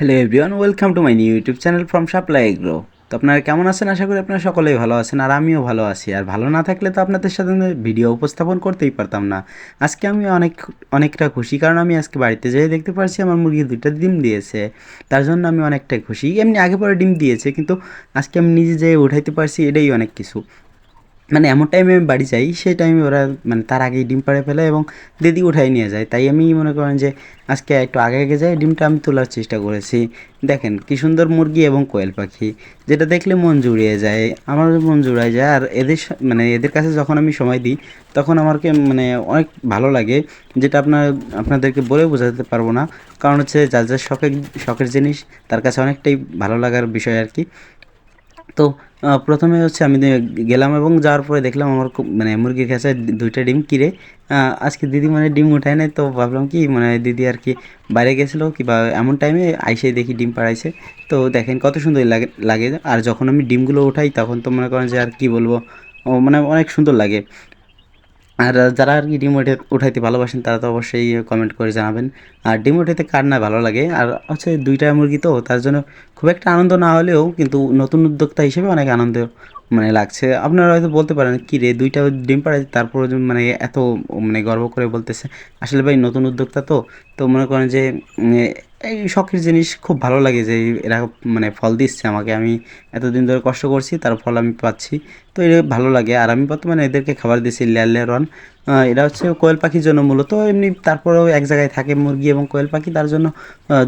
Hello everyone welcome to my new YouTube channel from Supply Agro তো আপনারা কেমন আছেন? আশা করি আপনারা সকলেই ভালো আছেন আর আমিও ভালো আছি। আর ভালো না থাকলে তো আপনাদের সাথে ভিডিও উপস্থাপন করতেই পারতাম না। আজকে আমি অনেক, অনেকটা খুশি কারণ আমি আজকে বাড়িতে যেয়ে দেখতে পারছি আমার মুরগি দুইটা ডিম দিয়েছে। তার জন্য আমি অনেকটাই খুশি। এমনি আগে পরে ডিম দিয়েছে, কিন্তু আজকে আমি নিজে যেয়ে উঠাইতে পারছি এটাই অনেক কিছু। মানে এমন টাইমে আমি বাড়ি যাই, সেই টাইমে ওরা মানে তার আগেই ডিম পাড়ে ফেলে এবং দিদি উঠাই নিয়ে যায়। তাই আমি মনে করেন যে আজকে একটু আগে আগে যাই, ডিমটা আমি তোলার চেষ্টা করেছি। দেখেন কি সুন্দর মুরগি এবং কোয়েল পাখি, যেটা দেখলে মন জুড়িয়ে যায় আমার মন জুড়ায় যায়। আর এদের মানে এদের কাছে যখন আমি সময় দিই, তখন আমাকে মানে অনেক ভালো লাগে, যেটা আপনার, আপনাদেরকে বলে বোঝাতে পারব না। কারণ হচ্ছে যার যার শখের শখের জিনিস, তার কাছে অনেকটাই ভালো লাগার বিষয় আর কি। তো প্রথমে হচ্ছে আমি গেলাম এবং যাওয়ার পরে দেখলাম আমার খুব মানে মুরগির কাছে দুইটা ডিম কিরে আজকে দিদি মানে ডিম উঠায় নাই, তো ভাবলাম কি মানে দিদি আর কি বাইরে গেছিল, কিংবা এমন টাইমে আইসে দেখি ডিম পাড়াইছে। তো দেখেন কত সুন্দর লাগে লাগে। আর যখন আমি ডিমগুলো উঠাই, তখন তো মনে করেন যে আর কি বলব মানে অনেক সুন্দর লাগে। আর যারা আর কি ডিম উঠে, উঠাইতে ভালোবাসেন, তারা তো অবশ্যই কমেন্ট করে জানাবেন। আর ডিম উঠাইতে কার না ভালো লাগে? আর হচ্ছে দুইটা মুরগি তো, তার জন্য খুব একটা আনন্দ না হলেও কিন্তু নতুন উদ্যোক্তা হিসেবে অনেক আনন্দ মানে লাগছে। আপনারা হয়তো বলতে পারেন, কি রে, দুইটা ডিম পাড়াই তারপরে মানে এত মানে গর্ব করে বলতেছে। আসলে ভাই, নতুন উদ্যোক্তা তো তো মনে করেন যে এই শখের জিনিস খুব ভালো লাগে যে, এরা মানে ফল দিচ্ছে আমাকে। আমি এতদিন ধরে কষ্ট করছি, তার ফল আমি পাচ্ছি। তো এটা ভালো লাগে। আর আমি বর্তমানে এদেরকে খাবার দিয়েছি লেয়ার লেয়ার ওয়ান। এরা হচ্ছে কোয়েল পাখির জন্য মূলত। এমনি তারপরেও এক জায়গায় থাকে মুরগি এবং কোয়েল পাখি, তার জন্য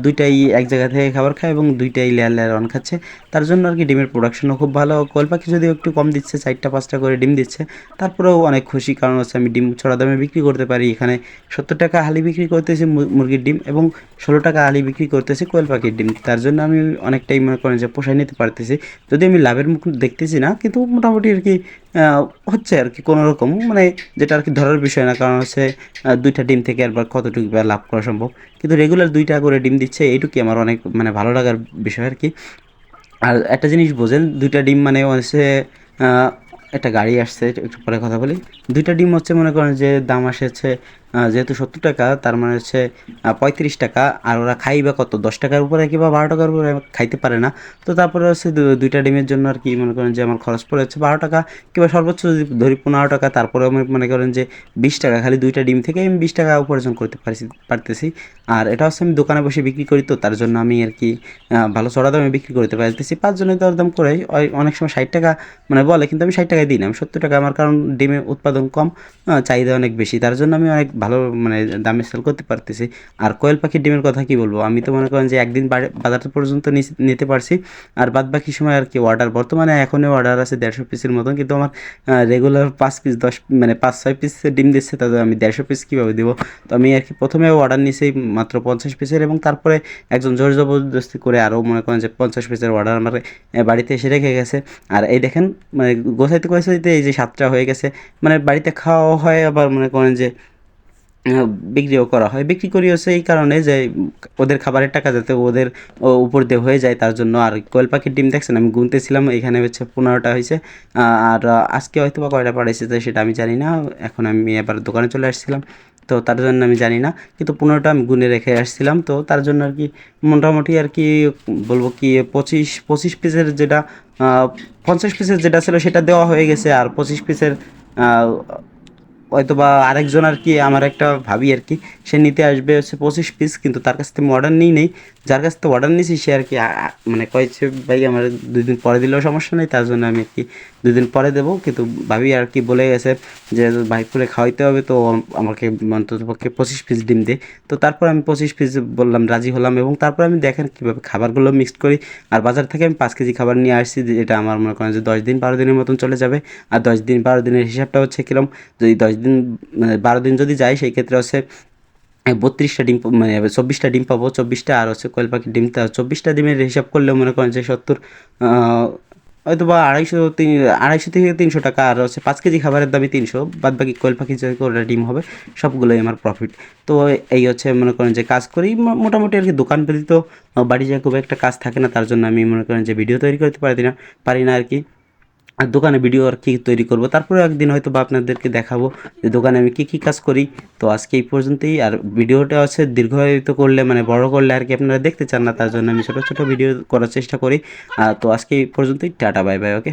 দুইটাই এক জায়গা থেকে খাবার খায় এবং দুইটাই লেয়ার লেয়ার ওয়ান খাচ্ছে। তার জন্য আর কি ডিমের প্রোডাকশনও খুব ভালো। কোয়েল পাখি যদিও একটু কম দিচ্ছে, চারটা, পাঁচটা করে ডিম দিচ্ছে, তারপরেও অনেক খুশি। কারণ হচ্ছে আমি ডিম ছড়া দামে বিক্রি করতে পারি। এখানে সত্তর টাকা হালি বিক্রি করতেছি মুরগির ডিম এবং ষোলো টাকা হালি বিক্রি করতেছি কোয়েল পাখির ডিম। তার জন্য আমি অনেকটাই মনে করেন যে পোষায় নিতে পারতেছি। যদি আমি লাভের মুখ দেখতেছি না, কিন্তু মোটামুটি আর কি হচ্ছে আর কি কোনো রকম মানে যেটা আর কি ধরার বিষয় না, কারণ হচ্ছে দুইটা ডিম থেকে একবার কতটুকু বা লাভ করা সম্ভব। কিন্তু রেগুলার দুইটা করে ডিম দিচ্ছে এইটুকুই আমার অনেক মানে ভালো লাগার বিষয় আর কি। আর একটা জিনিস বোঝেন, দুইটা ডিম মানে হচ্ছে একটা গাড়ি আসছে, একটু পরে কথা বলি। দুইটা ডিম হচ্ছে মনে করেন যে দাম আসে হচ্ছে যেহেতু সত্তর টাকা, তার মানে হচ্ছে পঁয়ত্রিশ টাকা। আর ওরা খাই বা কত? দশ টাকার উপরে কিংবা বারো টাকার উপরে খাইতে পারে না। তো তারপরে হচ্ছে দুইটা ডিমের জন্য আর কি মনে করেন যে আমার খরচ পড়ে হচ্ছে বারো টাকা কিংবা সর্বোচ্চ যদি ধরি পনেরো টাকা, তারপরে আমি মনে করেন যে বিশ টাকা, খালি দুইটা ডিম থেকে আমি বিশ টাকা উপার্জন করতে পারছি, পারতেছি। আর এটা হচ্ছে আমি দোকানে বসে বিক্রি করি তো, তার জন্য আমি আর কি ভালো চড়া দামে বিক্রি করতে পারতেছি। পাঁচজনের দরদাম করে ওই অনেক সময় ষাট টাকা মানে বলে, কিন্তু আমি ষাট টাকায় দিই না। আমি সত্তর টাকা, আমার কারণ ডিমের উৎপাদন কম চাহিদা অনেক বেশি। তার জন্য আমি অনেক ভালো মানে দামে সেল করতে পারতেছি। আর কোয়েল পাখির ডিমের কথা কি বলব? আমি তো মনে করেন যে একদিন বাজার পর্যন্ত নিতে পারছি। আর বাদ বাকি সময় আর কি অর্ডার বর্তমানে এখনও অর্ডার আছে দেড়শো পিসের মতন। কিন্তু আমার রেগুলার পাঁচ পিস দশ মানে পাঁচ, ছয় পিস ডিম দিচ্ছে তাদের আমি দেড়শো পিস কীভাবে দেবো? তো আমি আর কি প্রথমে অর্ডার নিয়েছি মাত্র পঞ্চাশ পিসের এবং তারপরে একজন জোর জবরদস্তি করে আরও মনে করেন যে পঞ্চাশ পিসের অর্ডার আমার বাড়িতে এসে রেখে গেছে। আর এই দেখেন মানে গোছাইতে গোছাইতে এই যে সাতটা হয়ে গেছে। মানে বাড়িতে খাওয়াও হয় আবার মনে করেন যে বিক্রিও করা হয়। বিক্রি করি হচ্ছে এই কারণে যে ওদের খাবারের টাকা যাতে ওদের উপর দিয়ে হয়ে যায়, তার জন্য আর কোয়েল পাখির ডিম দেখছেন? আমি গুনতেছিলাম, এখানে হচ্ছে পনেরোটা হয়েছে। আর আজকে হয়তো বা কয়টা পাঠাইছে তো সেটা আমি জানি না, এখন আমি এবার দোকানে চলে আসছিলাম। তো তার জন্য আমি জানি না, কিন্তু পনেরোটা আমি গুনে রেখে আসছিলাম। তো তার জন্য আর কি মোটামুটি আর কি বলব কি পঁচিশ পঁচিশ পিসের যেটা পঞ্চাশ পিসের যেটা ছিল সেটা দেওয়া হয়ে গেছে। আর পঁচিশ পিসের হয়তো বা আরেকজন আর কি, আমার একটা ভাবি আর কি, সে নিতে আসবে হচ্ছে পঁচিশ পিস কিন্তু তার কাছ থেকে অর্ডার নিই, নেই। যার কাছ থেকে অর্ডার নিয়েছি সে আর কি মানে কয়েছে, ভাই, আমার দুই দিন পরে দিলেও সমস্যা নেই, তার জন্য আমি আর কি দুই দিন পরে দেবো। কিন্তু ভাবি আর কি বলে গেছে যে, ভাই করে খাওয়াইতে হবে, তো আমাকে অন্তত পক্ষে পঁচিশ পিস ডিম দে। তো তারপর আমি পঁচিশ পিস বললাম, রাজি হলাম এবং তারপর আমি দেখেন কীভাবে খাবারগুলো মিক্সড করি। আর বাজার থেকে আমি পাঁচ কেজি খাবার নিয়ে আসছি যেটা আমার মনে করেন যে, দশ দিন বারো দিনের মতন চলে যাবে। আর দশ দিন বারো দিনের হিসাবটা হচ্ছে কিরম? যদি দশ দিন মানে বারো দিন যদি যায় সেই ক্ষেত্রে হচ্ছে বত্রিশটা ডিম মানে চব্বিশটা ডিম পাবো চব্বিশটা আর হচ্ছে কোয়েল পাখির ডিম তা চব্বিশটা ডিমের হিসাব করলেও মনে করেন যে সত্তর হয়তো বা আড়াইশো তিন আড়াইশো থেকে তিনশো টাকা আর হচ্ছে পাঁচ কেজি খাবারের দামই তিনশো বাদ বাকি কোয়েল পাখি যে করে ডিম হবে সবগুলোই আমার প্রফিট তো এই হচ্ছে মনে করেন যে কাজ করি মোটামুটি আর কি দোকান ব্যতীত আহ, বাড়ি যায় খুব একটা কাজ থাকে না তার জন্য আমি মনে করেন যে ভিডিও তৈরি করতে পারি না পারি না আর কি। দোকানে ভিডিও আর কি তৈরি করব। তারপরে একদিন হয়তো বা আপনাদেরকে দেখাবো যে দোকানে আমি কি কি কাজ করি। তো আজকে এই পর্যন্তই। আর ভিডিওটা হচ্ছে দীর্ঘায়িত করলে মানে বড় করলে আর কি আপনারা দেখতে চান না, তার জন্য আমি ছোটো ছোটো ভিডিও করার চেষ্টা করি। তো আজকে এই পর্যন্তই। Tata, bye bye okay